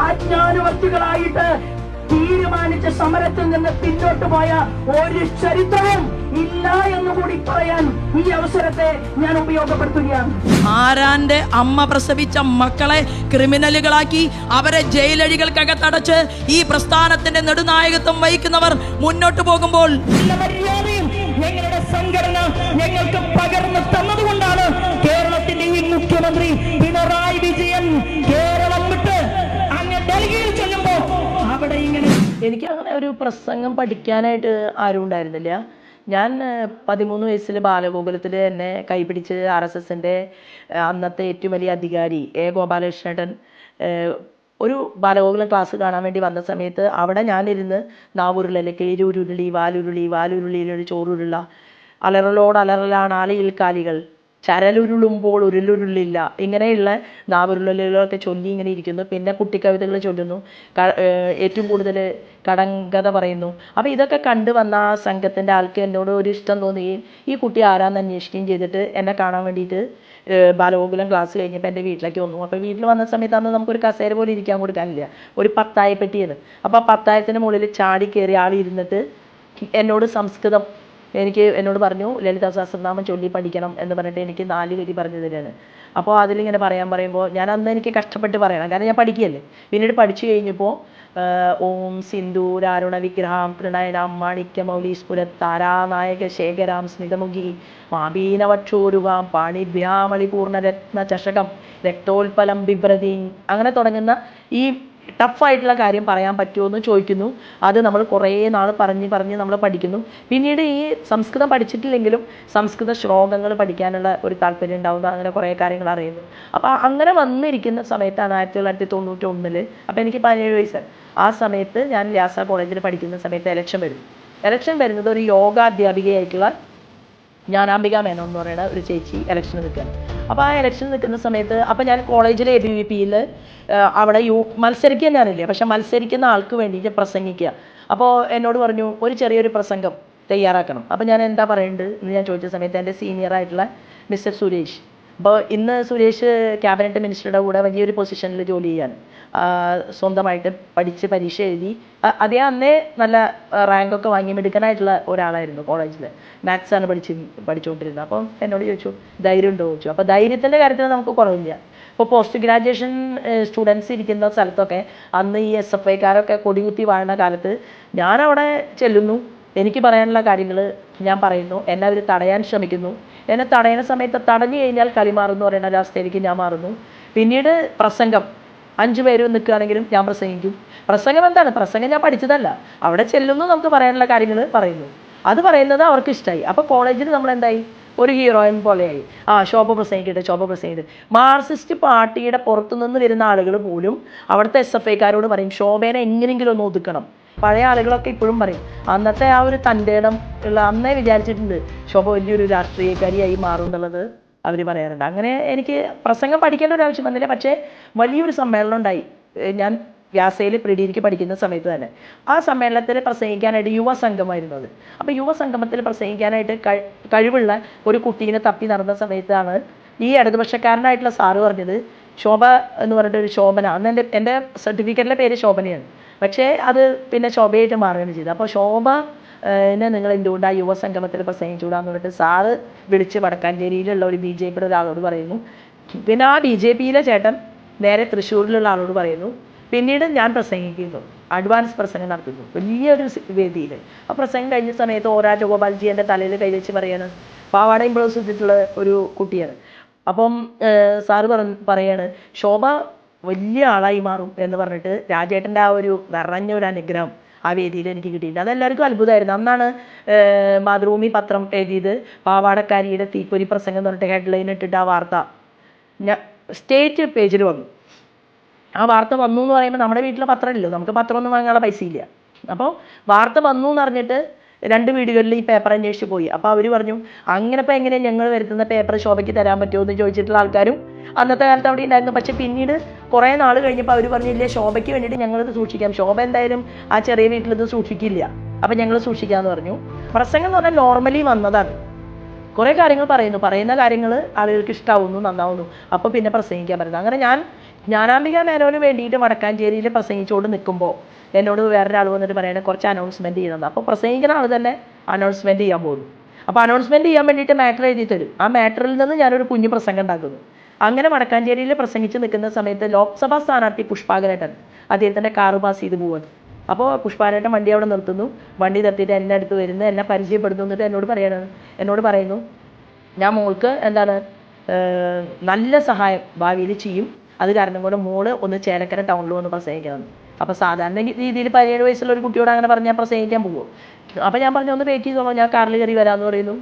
ആജ്ഞാനുവർത്തികളായിട്ട് തീരുമാനിച്ച സമരത്തിൽ നിന്ന് പിന്നോട്ട് പോയ ഒരു ചരിത്രവും ഇല്ല എന്ന് കൂടി പറയാൻ ഈ അവസരത്തെ ഞാൻ ഉപയോഗപ്പെടുത്തുകയാണ്. ആരാന്റെ അമ്മ പ്രസവിച്ച മക്കളെ ക്രിമിനലുകളാക്കി അവരെ ജയിലഴികൾക്കകത്തടച്ച് ഈ പ്രസ്ഥാനത്തിന്റെ നെടുനായകത്വം വഹിക്കുന്നവർ മുന്നോട്ട് പോകുമ്പോൾ ഞങ്ങളുടെ സംഘടന ഞങ്ങൾക്ക് പകർന്നു തന്നതുകൊണ്ടാണ് ഇങ്ങനെ എനിക്ക് അങ്ങനെ ഒരു പ്രസംഗം പഠിക്കാനായിട്ട് ആരും ഉണ്ടായിരുന്നില്ല. ഞാൻ പതിമൂന്ന് വയസ്സിൽ ബാലഗോകുലത്തിൽ എന്നെ കൈപിടിച്ച് ആർ എസ് എസിന്റെ അന്നത്തെ ഏറ്റവും വലിയ അധികാരി എ. ഗോപാലകൃഷ്ണേട്ടൻ ഒരു ബാലഗോകുലം ക്ലാസ് കാണാൻ വേണ്ടി വന്ന സമയത്ത് അവിടെ ഞാനിരുന്ന് നാവുരുളൽ കേരുരുളി വാലുരുളി വാലുരുളിയിലൊരു ചോറുരുള അലറലോട് അലറലാണ് ആലയിൽ കാലികൾ ചരലുരുളുമ്പോൾ ഉരുളുരുളില്ല ഇങ്ങനെയുള്ള നാവുരുളിലൊക്കെ ചൊല്ലി ഇങ്ങനെ ഇരിക്കുന്നു. പിന്നെ കുട്ടിക്കവിതകൾ ചൊല്ലുന്നു. ഏറ്റവും കൂടുതൽ കടങ്കഥ പറയുന്നു. അപ്പോൾ ഇതൊക്കെ കണ്ടു വന്ന ആ സംഘത്തിന്റെ ആൾക്ക് എന്നോട് ഒരു ഇഷ്ടം തോന്നുകയും ഈ കുട്ടി ആരാന്ന് അന്വേഷിക്കുകയും ചെയ്തിട്ട് എന്നെ കാണാൻ വേണ്ടിയിട്ട് ബാലഗോകുലം ക്ലാസ് കഴിഞ്ഞപ്പോൾ എന്റെ വീട്ടിലേക്ക് വന്നു. അപ്പോൾ വീട്ടിൽ വന്ന സമയത്ത് അന്ന് നമുക്കൊരു കസേര പോലും ഇരിക്കാൻ കൊടുക്കാനില്ല. ഒരു പത്തായ പെട്ടിയാണ് അപ്പോൾ ആ പത്തായത്തിന്റെ മുകളിൽ ചാടി കയറി ആൾ ഇരുന്നിട്ട് എന്നോട് സംസ്കൃതം എനിക്ക് എന്നോട് പറഞ്ഞു ലളിത സഹസ്രനാമം ചൊല്ലി പഠിക്കണം എന്ന് പറഞ്ഞിട്ട് എനിക്ക് നാല് വരി പറഞ്ഞു തരാണ്. അപ്പോൾ അതിലിങ്ങനെ പറയാൻ പറയുമ്പോൾ ഞാൻ അന്ന് എനിക്ക് കഷ്ടപ്പെട്ട് പറയണം. കാരണം ഞാൻ പഠിക്കുകയല്ലേ. പിന്നീട് പഠിച്ചു കഴിഞ്ഞപ്പോൾ ഓം സിന്ദൂരാരുണ വിഗ്രഹം പ്രണയനാം മാണിക്യ മൗലീസ്ഫുര താരാനായക ശേഖരാം സ്മിതമുഖി മാബീനവക്ഷോരുവാം പാണിഭ്യാമളിപൂർണ രത്ന ചഷകം രക്തോൽപലം ബിഭ്രതി അങ്ങനെ തുടങ്ങുന്ന ഈ ടഫായിട്ടുള്ള കാര്യം പറയാൻ പറ്റുമോ എന്ന് ചോദിക്കുന്നു. അത് നമ്മൾ കുറേ നാൾ പറഞ്ഞ് പറഞ്ഞ് നമ്മൾ പഠിക്കുന്നു. പിന്നീട് ഈ സംസ്കൃതം പഠിച്ചിട്ടില്ലെങ്കിലും സംസ്കൃത ശ്ലോകങ്ങൾ പഠിക്കാനുള്ള ഒരു താല്പര്യം ഉണ്ടാവുന്നു. അങ്ങനെ കുറേ കാര്യങ്ങൾ അറിയുന്നു. അപ്പോൾ അങ്ങനെ വന്നിരിക്കുന്ന സമയത്താണ് ആയിരത്തി തൊള്ളായിരത്തി തൊണ്ണൂറ്റി ഒന്നിൽ അപ്പോൾ എനിക്ക് പതിനേഴ് വയസ്സ്. ആ സമയത്ത് ഞാൻ വ്യാസ കോളേജിൽ പഠിക്കുന്ന സമയത്ത് എലക്ഷൻ വരും. എലക്ഷൻ വരുന്നത് ഒരു യോഗ അധ്യാപികയായിട്ടുള്ള ജ്ഞാനാംബിക മേനോൻ എന്ന് പറയുന്ന ഒരു ചേച്ചി ഇലക്ഷന് നിൽക്കുകയാണ്. അപ്പോൾ ആ ഇലക്ഷൻ നിൽക്കുന്ന സമയത്ത് അപ്പോൾ ഞാൻ കോളേജിലെ എ ബി വി പിയിൽ അവിടെ യു മത്സരിക്കാൻ ഞാനില്ല പക്ഷെ മത്സരിക്കുന്ന ആൾക്ക് വേണ്ടിയിട്ട് പ്രസംഗിക്കുക. അപ്പോൾ എന്നോട് പറഞ്ഞു ഒരു ചെറിയൊരു പ്രസംഗം തയ്യാറാക്കണം. അപ്പോൾ ഞാൻ എന്താ പറയേണ്ടത് എന്ന് ഞാൻ ചോദിച്ച സമയത്ത് എന്റെ സീനിയർ ആയിട്ടുള്ള മിസ്റ്റർ സുരേഷ് അപ്പോൾ ഇന്ന് സുരേഷ് ക്യാബിനറ്റ് മിനിസ്റ്ററുടെ കൂടെ വലിയൊരു പൊസിഷനിൽ ജോലി ചെയ്യാൻ സ്വന്തമായിട്ട് പഠിച്ച് പരീക്ഷ എഴുതി അതേ അന്നേ നല്ല റാങ്കൊക്കെ വാങ്ങി മിടുക്കനായിട്ടുള്ള ഒരാളായിരുന്നു കോളേജിൽ മാത്സാണ് പഠിച്ച് പഠിച്ചുകൊണ്ടിരുന്നത് അപ്പം എന്നോട് ചോദിച്ചു ധൈര്യം ഉണ്ടോ? ചോദിച്ചു. അപ്പോൾ ധൈര്യത്തിന്റെ കാര്യത്തിൽ നമുക്ക് കുറവില്ല. ഇപ്പോൾ പോസ്റ്റ് ഗ്രാജുവേഷൻ സ്റ്റുഡൻസ് ഇരിക്കുന്ന സ്ഥലത്തൊക്കെ അന്ന് ഈ എസ് എഫ് ഐക്കാരൊക്കെ കൊടികുത്തി വാഴുന്ന കാലത്ത് ഞാനവിടെ ചെല്ലുന്നു. എനിക്ക് പറയാനുള്ള കാര്യങ്ങൾ ഞാൻ പറയുന്നു. എന്നെ അവർ തടയാൻ ശ്രമിക്കുന്നു. എന്നെ തടയുന്ന സമയത്ത് തടഞ്ഞു കഴിഞ്ഞാൽ കളി മാറുന്നു പറയുന്ന ഒരവസ്ഥയിലേക്ക് ഞാൻ മാറുന്നു. പിന്നീട് പ്രസംഗം. അഞ്ചു പേര് നിൽക്കുകയാണെങ്കിലും ഞാൻ പ്രസംഗിക്കും. പ്രസംഗം എന്താണ്? പ്രസംഗം ഞാൻ പഠിച്ചതല്ല. അവിടെ ചെല്ലുന്നു നമുക്ക് പറയാനുള്ള കാര്യങ്ങൾ പറയുന്നു. അത് പറയുന്നത് അവർക്ക് ഇഷ്ടമായി അപ്പോൾ കോളേജിൽ നമ്മൾ എന്തായി? ഒരു ഹീറോയിൻ പോലെയായി. ആ ശോഭ പ്രസംഗിക്കട്ടെ ശോഭ പ്രസംഗിക്കട്ടെ. മാർസിസ്റ്റ് പാർട്ടിയുടെ പുറത്തുനിന്ന് വരുന്ന ആളുകൾ പോലും അവിടുത്തെ എസ് എഫ് ഐക്കാരോട് പറയും ശോഭേനെ എങ്ങനെയെങ്കിലും ഒന്ന് ഒതുക്കണം. പഴയ ആളുകളൊക്കെ ഇപ്പോഴും പറയും അന്നത്തെ ആ ഒരു തന്റെ ഇടം ഉള്ള അന്നേ വിചാരിച്ചിട്ടുണ്ട് ശോഭ വലിയൊരു രാഷ്ട്രീയക്കാരിയായി മാറും എന്നുള്ളത് അവർ പറയാറുണ്ട്. അങ്ങനെ എനിക്ക് പ്രസംഗം പഠിക്കേണ്ട ഒരു ആവശ്യം വന്നില്ല പക്ഷേ വലിയൊരു സമ്മേളനം ഉണ്ടായി. ഞാൻ വ്യാസയിൽ പ്രീഡിയിലേക്ക് പഠിക്കുന്ന സമയത്ത് തന്നെ. ആ സമ്മേളനത്തിൽ പ്രസംഗിക്കാനായിട്ട് യുവസംഘമായിരുന്നു അത്. അപ്പോൾ യുവസംഗമത്തിൽ പ്രസംഗിക്കാനായിട്ട് കഴി കഴിവുള്ള ഒരു കുട്ടീനെ തപ്പി നടന്ന സമയത്താണ് ഈ ഇടതുപക്ഷക്കാരനായിട്ടുള്ള സാറ് പറഞ്ഞത് ശോഭ എന്ന് പറഞ്ഞിട്ട് ഒരു ശോഭന. അന്ന് എന്റെ എന്റെ സർട്ടിഫിക്കറ്റിലെ പേര് ശോഭനയാണ്. പക്ഷേ അത് പിന്നെ ശോഭയായിട്ട് മാറുകയാണ് ചെയ്തത്. അപ്പോൾ ശോഭ എന്നെ നിങ്ങൾ എന്തുകൊണ്ട് ആ യുവസംഗമത്തിൽ പ്രസംഗിച്ചുകൂടാന്ന് പറഞ്ഞിട്ട് സാറ് വിളിച്ച് വടക്കാഞ്ചേരിയിലുള്ള ഒരു ബി ജെ പിയുടെ ഒരാളോട് പറയുന്നു. പിന്നെ ആ ബി ജെ പിയിലെ ചേട്ടൻ നേരെ തൃശ്ശൂരിലുള്ള ആളോട് പറയുന്നു. പിന്നീട് ഞാൻ പ്രസംഗിക്കുന്നു. അഡ്വാൻസ് പ്രസംഗം നടത്തുന്നു. വലിയൊരു വേദിയിൽ. ആ പ്രസംഗം കഴിഞ്ഞ സമയത്ത് ഓ രാജഗോപാൽജി എന്റെ തലയിൽ കൈവച്ച് പറയാണ്. പാവാടയും ബ്ലൗസ് ഇട്ടിട്ടുള്ള ഒരു കുട്ടിയാണ്. അപ്പം സാറ് പറ പറയാണ് ശോഭ വലിയ ആളായി മാറും എന്ന് പറഞ്ഞിട്ട് രാജേട്ടന്റെ ആ ഒരു നിറഞ്ഞ ഒരു അനുഗ്രഹം ആ വേദിയിൽ എനിക്ക് കിട്ടിയിട്ടുണ്ട്. അതെല്ലാവർക്കും അത്ഭുതമായിരുന്നു. അന്നാണ് മാതൃഭൂമി പത്രം എഴുതിയത്. പാവാടക്കാരിയുടെ തീപ്പൊരി പ്രസംഗം എന്ന് പറഞ്ഞിട്ട് ഹെഡ്ലൈൻ ഇട്ടിട്ട് ആ വാർത്ത ഞാൻ സ്റ്റേറ്റ് പേജിൽ വന്നു. ആ വാർത്ത വന്നു എന്ന് പറയുമ്പോൾ നമ്മുടെ വീട്ടിൽ പത്രമില്ലല്ലോ. നമുക്ക് പത്രമൊന്നും വാങ്ങാനുള്ള പൈസ ഇല്ല അപ്പോൾ വാർത്ത വന്നു എന്ന് അറിഞ്ഞിട്ട് രണ്ട് വീടുകളിൽ ഈ പേപ്പർ അന്വേഷിച്ച് പോയി. അപ്പോൾ അവർ പറഞ്ഞു അങ്ങനെ ഇപ്പോൾ എങ്ങനെ ഞങ്ങൾ വരുത്തുന്ന പേപ്പർ ശോഭയ്ക്ക് തരാൻ പറ്റുമോ? എന്ന് ചോദിച്ചിട്ടുള്ള ആൾക്കാരും അന്നത്തെ കാലത്ത് അവിടെ ഉണ്ടായിരുന്നു. പക്ഷേ പിന്നീട് കുറേ നാൾ കഴിഞ്ഞപ്പോൾ അവർ പറഞ്ഞില്ലേ ശോഭയ്ക്ക് വേണ്ടിയിട്ട് ഞങ്ങളിത് സൂക്ഷിക്കാം. ശോഭ എന്തായാലും ആ ചെറിയ വീട്ടിൽ ഇത് സൂക്ഷിക്കില്ല. അപ്പം ഞങ്ങൾ സൂക്ഷിക്കാമെന്ന് പറഞ്ഞു. പ്രസംഗം എന്ന് പറഞ്ഞാൽ നോർമലി വന്നതാണ്. കുറേ കാര്യങ്ങൾ പറയുന്നു. പറയുന്ന കാര്യങ്ങൾ ആളുകൾക്ക് ഇഷ്ടാവുന്നു നന്നാവുന്നു. അപ്പോൾ പിന്നെ പ്രസംഗിക്കാൻ പറ്റുന്നു അങ്ങനെ ഞാൻ ജ്ഞാനാംബിക മേനോന് വേണ്ടിയിട്ട് വടക്കാഞ്ചേരിയിൽ പ്രസംഗിച്ചുകൊണ്ട് നിൽക്കുമ്പോൾ എന്നോട് വേറൊരാൾ വന്നിട്ട് പറയണേ കുറച്ച് അനൗൺസ്മെന്റ് ചെയ്യുന്നത് അപ്പോൾ പ്രസംഗിക്കുന്ന ആൾ തന്നെ അനൗൺസ്മെന്റ് ചെയ്യാൻ പോകുന്നു. അപ്പോൾ അനൗൺസ്മെന്റ് ചെയ്യാൻ വേണ്ടിയിട്ട് മാറ്റർ എഴുതി തരും ആ മാറ്ററിൽ നിന്ന് ഞാനൊരു കുഞ്ഞു പ്രസംഗം ഉണ്ടാക്കുന്നു. അങ്ങനെ വടക്കാഞ്ചേരിയിൽ പ്രസംഗിച്ച് നിൽക്കുന്ന സമയത്ത് ലോക്സഭാ സ്ഥാനാർത്ഥി പുഷ്പാകരേട്ടൻ അദ്ദേഹത്തിന്റെ കാറ് പാസ് ചെയ്ത് പോവാണ്. അപ്പോൾ പുഷ്പാകരേട്ടൻ വണ്ടി അവിടെ നിർത്തുന്നു. വണ്ടി നിർത്തിയിട്ട് എന്നെ അടുത്ത് വരുന്നു. എന്നെ പരിചയപ്പെടുന്നു. എന്നിട്ട് എന്നോട് പറയണത് എന്നോട് പറയുന്നു ഞാൻ മോൾക്ക് എന്താണ് നല്ല സഹായം ഭാവിയിൽ ചെയ്യും. അത് കാരണം കൊണ്ട് മോൾ ഒന്ന് ചേലക്കര ടൗണിൽ വന്ന് പ്രസംഗിക്കണം. അപ്പോൾ സാധാരണ രീതിയിൽ പതിനേഴ് വയസ്സുള്ള ഒരു കുട്ടിയോട് അങ്ങനെ പറഞ്ഞാൽ പ്രസംഗിക്കാൻ പോകും. അപ്പോൾ ഞാൻ പറഞ്ഞു ഒന്ന് വെയിറ്റ് ചെയ്തോളാം ഞാൻ കാറിൽ കയറി വരാമെന്ന് പറയുന്നു.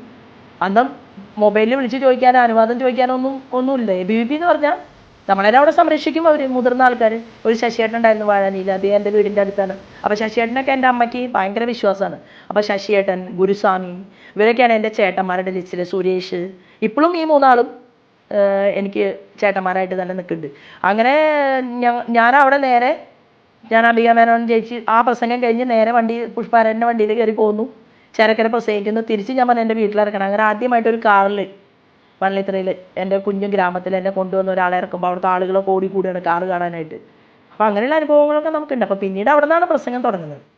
അന്ന് മൊബൈലിൽ വിളിച്ച് ചോദിക്കാൻ അനുവാദം ചോദിക്കാനൊന്നും ഒന്നുമില്ല. എ ബി വി പി എന്ന് പറഞ്ഞാൽ നമ്മളെല്ലാം അവിടെ സംരക്ഷിക്കും അവർ മുതിർന്ന ആൾക്കാർ ഒരു ശശിയേട്ടൻ ഉണ്ടായിരുന്നു വാഴാനിയിൽ അത് എന്റെ വീടിന്റെ അടുത്താണ്. അപ്പോൾ ശശിയേട്ടനൊക്കെ എന്റെ അമ്മയ്ക്ക് ഭയങ്കര വിശ്വാസമാണ്. അപ്പോൾ ശശിയേട്ടൻ ഗുരുസ്വാമി ഇവരൊക്കെയാണ് എന്റെ ചേട്ടന്മാരുടെ ലിസ്റ്റിൽ സുരേഷ് ഇപ്പോഴും ഈ മൂന്നാളും എനിക്ക് ചേട്ടന്മാരായിട്ട് തന്നെ നിൽക്കുന്നുണ്ട്. അങ്ങനെ ഞാൻ ഞാൻ അവിടെ നേരെ ഞാൻ അംബിക മേനോൻ ചേച്ചി ആ പ്രസംഗം കഴിഞ്ഞ് നേരെ വണ്ടി പുഷ്പാരന്റെ വണ്ടിയിൽ കയറി പോന്നു. ചരക്കര പ്രസംഗിക്കുന്നു. തിരിച്ച് ഞാൻ പറഞ്ഞു എന്റെ വീട്ടിലിറക്കണം അങ്ങനെ ആദ്യമായിട്ടൊരു കാറിൽ വള്ളിത്തറയിൽ എന്റെ കുഞ്ഞു ഗ്രാമത്തിൽ എന്നെ കൊണ്ടുവന്ന ഒരാളെ ഇറക്കുമ്പോൾ അവിടുത്തെ ആളുകളൊക്കെ ഓടി കൂടിയാണ് കാറ് കാണാനായിട്ട്. അപ്പോൾ അങ്ങനെയുള്ള അനുഭവങ്ങളൊക്കെ നമുക്കുണ്ട്. അപ്പോൾ പിന്നീട് അവിടെ നിന്നാണ് പ്രസംഗം തുടങ്ങുന്നത്.